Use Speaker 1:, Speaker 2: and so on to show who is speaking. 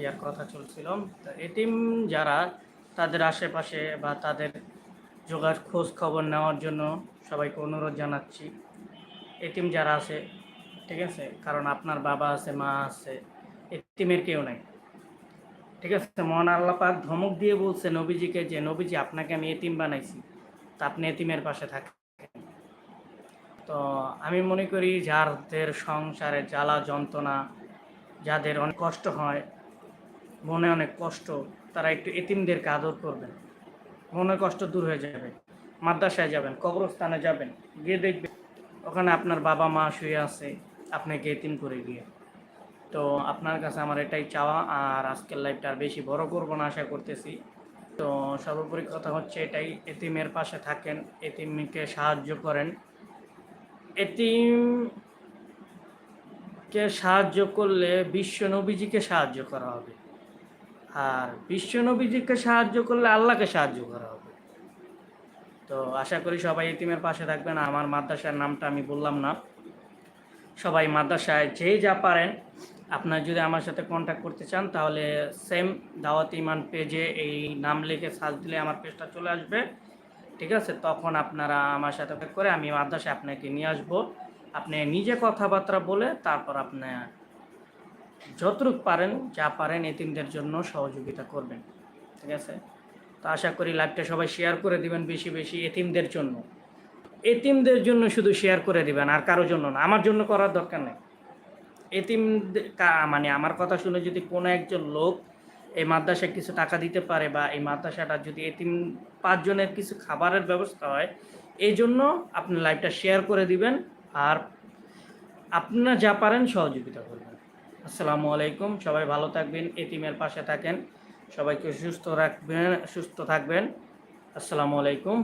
Speaker 1: ইয়ার কথা চলছিল। এটিম যারা, তাদের আশেপাশে বা তাদের যোগার খোঁজ খবর নেওয়ার জন্য সবাইকে অনুরোধ জানাচ্ছি। এটিম যারা আছে, ঠিক আছে? কারণ আপনার বাবা আছে, মা আছে এটিমের কেউ নাই। ঠিক আছে? মহান আল্লাহ পাক ধমক দিয়ে বলছে নবীজিকে যে, নবীজি, আপনাকে আমি এতিম বানাইছি, তা আপনি এতিমের পাশে থাকেন। তো আমি মনে করি যাদের সংসারে জ্বালা যন্ত্রণা, যাদের অনেক কষ্ট হয় মনে অনেক কষ্ট, তারা একটু এতিমদেরকে আদর করবেন। মনের কষ্ট দূর হয়ে যাবে। মাদ্রাসায় যাবেন, কবরস্থানে যাবেন, গিয়ে দেখবেন ওখানে আপনার বাবা মা শুয়ে আছে, আপনাকে এতিম করে গিয়ে। তো আপনার কাছে আমার এটাই চাওয়া, আর আজকের লাইফটা আর বেশি বড় করব না আশা করতেছি। তো সর্বোপরি কথা হচ্ছে এটাই, এতিমের পাশে থাকেন, এতিমকে সাহায্য করেন। এতিমকে সাহায্য করলে বিশ্ব নবীজিকে সাহায্য করা হবে। আর বিশ্ব নবীজিকে সাহায্য করলে আল্লাহকে সাহায্য করা হবে। তো আশা করি সবাই এতিমের পাশে থাকবেন। আমার মাদ্রাসার নামটা আমি বললাম না। সবাই মাদ্রাসায় যেই যা পারেন, আপনার যদি আমার সাথে কন্ট্যাক্ট করতে চান, তাহলে সেম দাওয়াত ইমান পেজে এই নাম লিখে সার্চ দিলে আমার পেজটা চলে আসবে। ঠিক আছে? তখন আপনারা আমার সাথে করে আমি মাদ্রাসায় আপনাকে নিয়ে আসব। আপনি নিজে কথাবার্তা বলে তারপর আপনি যতটুকু পারেন, যা পারেন এতিমদের জন্য সহযোগিতা করবেন, ঠিক আছে? তো আশা করি লাইভটা সবাই শেয়ার করে দিবেন বেশি বেশি এতিমদের জন্য। এতিমদের জন্য শুধু শেয়ার করে দিবেন, আর কারোর জন্য না, আমার জন্য করার দরকার নেই। এতিম মানে আমার কথা শুনে যদি কোনো একজন লোক এই মাদ্রাসায় কিছু টাকা দিতে পারে বা এই মাদ্রাসাটা যদি এতিম পাঁচজনের কিছু খাবারের ব্যবস্থা হয়, এই জন্য আপনি লাইভটা শেয়ার করে দিবেন, আর আপনারা যা পারেন সহযোগিতা করবেন। আসসালামু আলাইকুম। সবাই ভালো থাকবেন, এতিমের পাশে থাকেন। সবাইকে সুস্থ রাখবেন, সুস্থ থাকবেন। আসসালামু আলাইকুম।